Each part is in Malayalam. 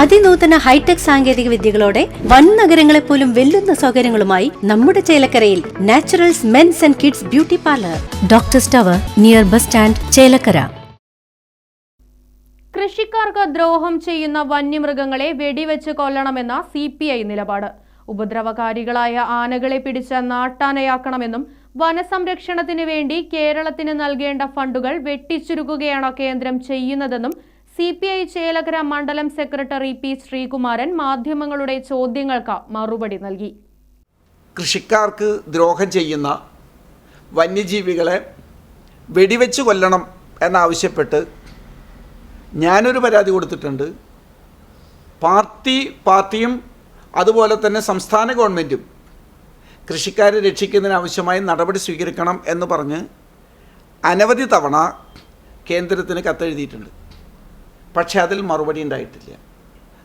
അതിനൂതന ഹൈടെക് സാങ്കേതിക വിദ്യകളോടെ വൻ നഗരങ്ങളെ പോലും വെല്ലുന്ന സൗകര്യങ്ങളുമായി നമ്മുടെ ചേലക്കരയിൽ Naturals men's and kids beauty parlour. Doctor സ്റ്റവർ near bus stand Chelakkara. കൃഷിക്കാർക്ക് ദ്രോഹം ചെയ്യുന്ന വന്യമൃഗങ്ങളെ വെടിവെച്ച് കൊല്ലണമെന്ന സി പി ഐ നിലപാട്. ഉപദ്രവകാരികളായ ആനകളെ പിടിച്ച നാട്ടാനയാക്കണമെന്നും വനസംരക്ഷണത്തിന് വേണ്ടി കേരളത്തിന് നൽകേണ്ട ഫണ്ടുകൾ വെട്ടിച്ചുരുക്കുകയാണ് കേന്ദ്രം ചെയ്യുന്നതെന്നും സി പി ഐ ചേലകര മണ്ഡലം സെക്രട്ടറി പി ശ്രീകുമാരൻ മാധ്യമങ്ങളുടെ ചോദ്യങ്ങൾക്ക് മറുപടി നൽകി. കൃഷിക്കാർക്ക് ദ്രോഹം ചെയ്യുന്ന വന്യജീവികളെ വെടിവെച്ച് കൊല്ലണം എന്നാവശ്യപ്പെട്ട് ഞാനൊരു പരാതി കൊടുത്തിട്ടുണ്ട്. പാർട്ടി പാർട്ടിയും അതുപോലെ തന്നെ സംസ്ഥാന ഗവൺമെന്റും കൃഷിക്കാരെ രക്ഷിക്കുന്നതിനാവശ്യമായ നടപടി സ്വീകരിക്കണം എന്ന് പറഞ്ഞ് അനവധി തവണ കേന്ദ്രത്തിന് കത്തെഴുതിയിട്ടുണ്ട്. പക്ഷേ അതിൽ മറുപടി ഉണ്ടായിട്ടില്ല.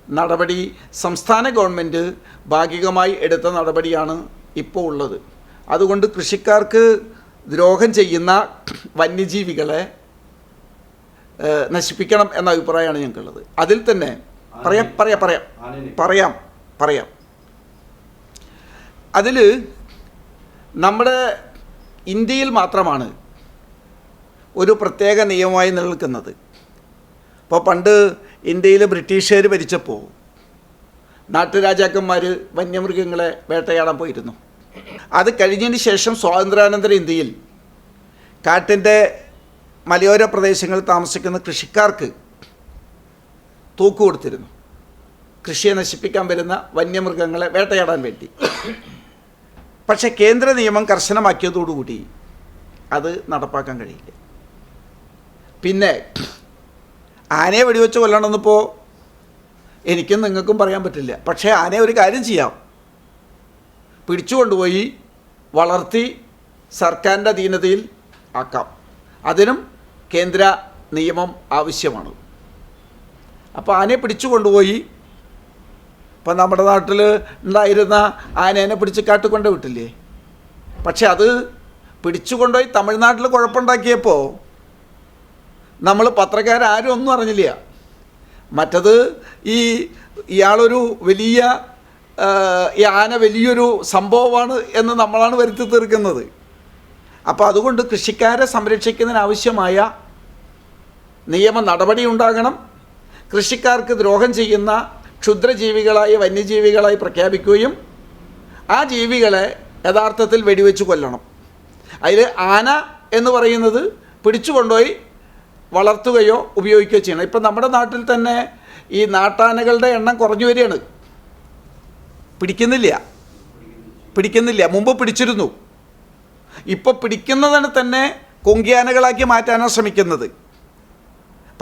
നടപടി സംസ്ഥാന ഗവൺമെന്റ് ഭാഗികമായി എടുത്ത നടപടിയാണ് ഇപ്പോൾ ഉള്ളത്. അതുകൊണ്ട് കൃഷിക്കാർക്ക് ദ്രോഹം ചെയ്യുന്ന വന്യജീവികളെ നശിപ്പിക്കണം എന്ന അഭിപ്രായമാണ് ഞങ്ങൾക്കുള്ളത്. അതിൽ തന്നെ പറയാം പറയാം പറയാം. പറയാം പറയാം. അതിൽ നമ്മുടെ ഇന്ത്യയിൽ മാത്രമാണ് ഒരു പ്രത്യേക നിയമമായി നിലനിൽക്കുന്നത്. ഇപ്പോൾ പണ്ട് ഇന്ത്യയിൽ ബ്രിട്ടീഷുകാർ ഭരിച്ചപ്പോൾ നാട്ടുരാജാക്കന്മാർ വന്യമൃഗങ്ങളെ വേട്ടയാടാൻ പോയിരുന്നു. അത് കഴിഞ്ഞതിന് ശേഷം സ്വാതന്ത്ര്യാനന്തര ഇന്ത്യയിൽ കാട്ടിന്റെ മലയോര പ്രദേശങ്ങളിൽ താമസിക്കുന്ന കൃഷിക്കാർക്ക് തൂക്കു കൊടുത്തിരുന്നു. കൃഷിയെ നശിപ്പിക്കാൻ വരുന്ന വന്യമൃഗങ്ങളെ വേട്ടയാടാൻ വേണ്ടി. പക്ഷേ കേന്ദ്ര നിയമം കർശനമാക്കിയതോടുകൂടി അത് നടപ്പാക്കാൻ കഴിയില്ല. പിന്നെ ആനയെ വെടിവെച്ച് കൊല്ലണമെന്നിപ്പോൾ എനിക്കും നിങ്ങൾക്കും പറയാൻ പറ്റില്ല. പക്ഷേ ആനയെ ഒരു കാര്യം ചെയ്യാം. പിടിച്ചു കൊണ്ടുപോയി വളർത്തി സർക്കാരിന്റെ അധീനതയിൽ ആക്കാം. അതിനും കേന്ദ്ര നിയമം ആവശ്യമാണ്. അപ്പോൾ ആനയെ പിടിച്ചു കൊണ്ടുപോയി ഇപ്പം നമ്മുടെ നാട്ടിൽ ഉണ്ടായിരുന്ന ആനേനെ പിടിച്ച് കാട്ടിക്കൊണ്ട് വിട്ടില്ലേ? പക്ഷെ അത് പിടിച്ചു കൊണ്ടുപോയി തമിഴ്നാട്ടിൽ കുഴപ്പമുണ്ടാക്കിയപ്പോൾ നമ്മൾ പത്രക്കാരും ഒന്നും അറിഞ്ഞില്ല. മറ്റത് ഈ ഇയാളൊരു വലിയ ഈ ആന വലിയൊരു സംഭവമാണ് എന്ന് നമ്മളാണ് വരുത്തി തീർക്കുന്നത്. അപ്പോൾ അതുകൊണ്ട് കൃഷിക്കാരെ സംരക്ഷിക്കുന്നതിനാവശ്യമായ നിയമ നടപടി ഉണ്ടാകണം. കൃഷിക്കാർക്ക് ദ്രോഹം ചെയ്യുന്ന ക്ഷുദ്രജീവികളായി വന്യജീവികളായി പ്രഖ്യാപിക്കുകയും ആ ജീവികളെ യഥാർത്ഥത്തിൽ വെടിവെച്ച് കൊല്ലണം. അതിൽ ആന എന്ന് പറയുന്നത് പിടിച്ചു കൊണ്ടുപോയി വളർത്തുകയോ ഉപയോഗിക്കുകയോ ചെയ്യണം. ഇപ്പം നമ്മുടെ നാട്ടിൽ തന്നെ ഈ നാട്ടാനകളുടെ എണ്ണം കുറഞ്ഞു വരികയാണ്. പിടിക്കുന്നില്ല. പിടിക്കുന്നില്ല. മുമ്പ് പിടിച്ചിരുന്നു. ഇപ്പോൾ പിടിക്കുന്നതിന് തന്നെ കൊങ്കിയാനകളാക്കി മാറ്റാനാണ് ശ്രമിക്കുന്നത്.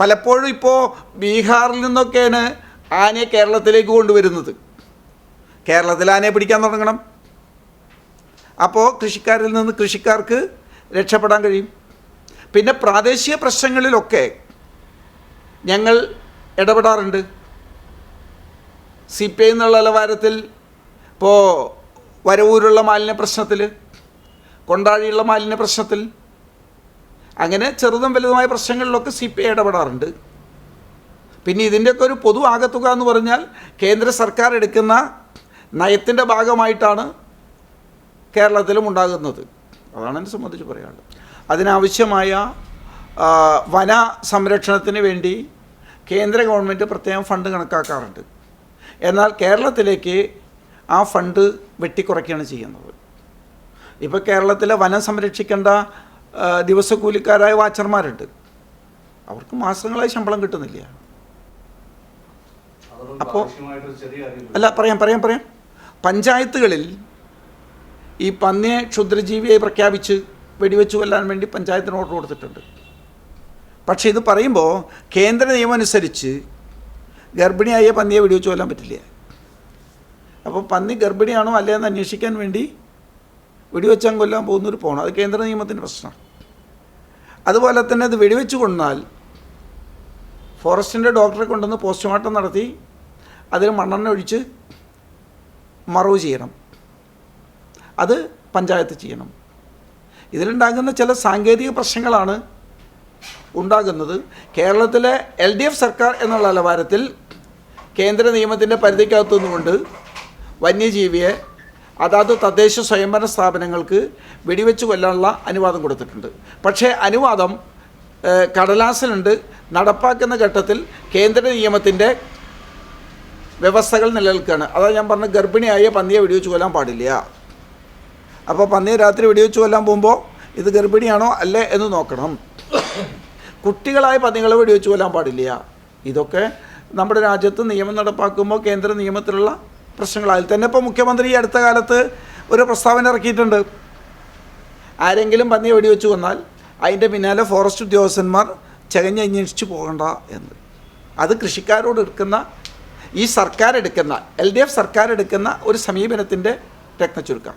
പലപ്പോഴും ഇപ്പോൾ ബീഹാറിൽ നിന്നൊക്കെയാണ് ആനയെ കേരളത്തിലേക്ക് കൊണ്ടുവരുന്നത്. കേരളത്തിൽ ആനയെ പിടിക്കാൻ തുടങ്ങണം. അപ്പോൾ കൃഷിക്കാരിൽ നിന്ന് കൃഷിക്കാർക്ക് രക്ഷപ്പെടാൻ കഴിയും. പിന്നെ പ്രാദേശിക പ്രശ്നങ്ങളിലൊക്കെ ഞങ്ങൾ ഇടപെടാറുണ്ട്. സി പി ഐ എന്നുള്ള നിലവാരത്തിൽ ഇപ്പോൾ വരവൂരുള്ള മാലിന്യ പ്രശ്നത്തിൽ കൊണ്ടാഴിയുള്ള മാലിന്യ പ്രശ്നത്തിൽ അങ്ങനെ ചെറുതും വലുതുമായ പ്രശ്നങ്ങളിലൊക്കെ സി പി ഐ ഇടപെടാറുണ്ട്. പിന്നെ ഇതിന്റെയൊക്കെ ഒരു പൊതു ആകത്തുക എന്ന് പറഞ്ഞാൽ കേന്ദ്ര സർക്കാർ എടുക്കുന്ന നയത്തിന്റെ ഭാഗമായിട്ടാണ് കേരളത്തിലും ഉണ്ടാകുന്നത്. അതാണ് എന്നെ സംബന്ധിച്ച് പറയാനുള്ളത്. അതിനാവശ്യമായ വന സംരക്ഷണത്തിന് വേണ്ടി കേന്ദ്ര ഗവൺമെന്റ് പ്രത്യേകം ഫണ്ട് കണക്കാക്കാറുണ്ട്. എന്നാൽ കേരളത്തിലേക്ക് ആ ഫണ്ട് വെട്ടിക്കുറയ്ക്കുകയാണ് ചെയ്യുന്നത്. ഇപ്പോൾ കേരളത്തിലെ വനം സംരക്ഷിക്കേണ്ട ദിവസക്കൂലിക്കാരായ വാച്ചർമാരുണ്ട്. അവർക്ക് മാസങ്ങളായി ശമ്പളം കിട്ടുന്നില്ല. അപ്പോൾ അല്ല പറയാം പറയാം പറയാം. പഞ്ചായത്തുകളിൽ ഈ പന്നിയെ ക്ഷുദ്രജീവിയായി പ്രഖ്യാപിച്ച് വെടിവെച്ച് കൊല്ലാൻ വേണ്ടി പഞ്ചായത്തിന് ഓർഡർ കൊടുത്തിട്ടുണ്ട്. പക്ഷേ ഇത് പറയുമ്പോൾ കേന്ദ്ര നിയമം അനുസരിച്ച് ഗർഭിണിയായ പന്നിയെ വെടിവെച്ച് കൊല്ലാൻ പറ്റില്ല. അപ്പോൾ പന്നി ഗർഭിണിയാണോ അല്ലേ എന്ന് അന്വേഷിക്കാൻ വേണ്ടി വെടിവെച്ചാൽ കൊല്ലാൻ പോകുന്നൊരു പോകണം അത് കേന്ദ്ര നിയമത്തിന്റെ പ്രശ്നമാണ് അതുപോലെ തന്നെ അത് വെടിവെച്ച് കൊന്നാൽ ഫോറസ്റ്റിന്റെ ഡോക്ടറെ കൊണ്ടുവന്ന് പോസ്റ്റ്മോർട്ടം നടത്തി അതിൽ മണ്ണെണ്ണ ഒഴിച്ച് മറവ് ചെയ്യണം. അത് പഞ്ചായത്ത് ചെയ്യണം. ഇതിലുണ്ടാകുന്ന ചില സാങ്കേതിക പ്രശ്നങ്ങളാണ് ഉണ്ടാകുന്നത്. കേരളത്തിലെ എൽ ഡി എഫ് സർക്കാർ എന്നുള്ള നിലവാരത്തിൽ കേന്ദ്ര നിയമത്തിന്റെ പരിധിക്കകത്തു നിന്നുകൊണ്ട് വന്യജീവിയെ അതാത് തദ്ദേശ സ്വയംഭരണ സ്ഥാപനങ്ങൾക്ക് വെടിവെച്ച് കൊല്ലാനുള്ള അനുവാദം കൊടുത്തിട്ടുണ്ട്. പക്ഷേ അനുവാദം കടലാസിലുണ്ട്. നടപ്പാക്കുന്ന ഘട്ടത്തിൽ കേന്ദ്ര നിയമത്തിന്റെ വ്യവസ്ഥകൾ നിലനിൽക്കുകയാണ്. അതാ ഞാൻ പറഞ്ഞ ഗർഭിണിയായ പന്നിയെ വെടിവെച്ച് കൊല്ലാൻ പാടില്ല. അപ്പോൾ പന്നിയെ രാത്രി വെടിവെച്ച് കൊല്ലാൻ പോകുമ്പോൾ ഇത് ഗർഭിണിയാണോ അല്ലേ എന്ന് നോക്കണം. കുട്ടികളായ പന്നികളെ വെടിവെച്ച് കൊല്ലാൻ പാടില്ല. ഇതൊക്കെ നമ്മുടെ രാജ്യത്ത് നിയമം നടപ്പാക്കുമ്പോൾ കേന്ദ്ര നിയമത്തിലുള്ള പ്രശ്നങ്ങൾ തന്നെ ഇപ്പോൾ മുഖ്യമന്ത്രി ഈ അടുത്ത കാലത്ത് ഒരു പ്രസ്താവന ഇറക്കിയിട്ടുണ്ട്. ആരെങ്കിലും പന്നിയെ വെടിവെച്ച് വന്നാൽ അതിന്റെ പിന്നാലെ ഫോറസ്റ്റ് ഉദ്യോഗസ്ഥന്മാർ ചകഞ്ഞന്വേഷിച്ച് പോകണ്ട എന്ന്. അത് കൃഷിക്കാരോട് എടുക്കുന്ന ഈ സർക്കാർ എടുക്കുന്ന എൽ ഡി എഫ് സർക്കാർ എടുക്കുന്ന ഒരു സമീപനത്തിന്റെ രത്നച്ചുരുക്കം.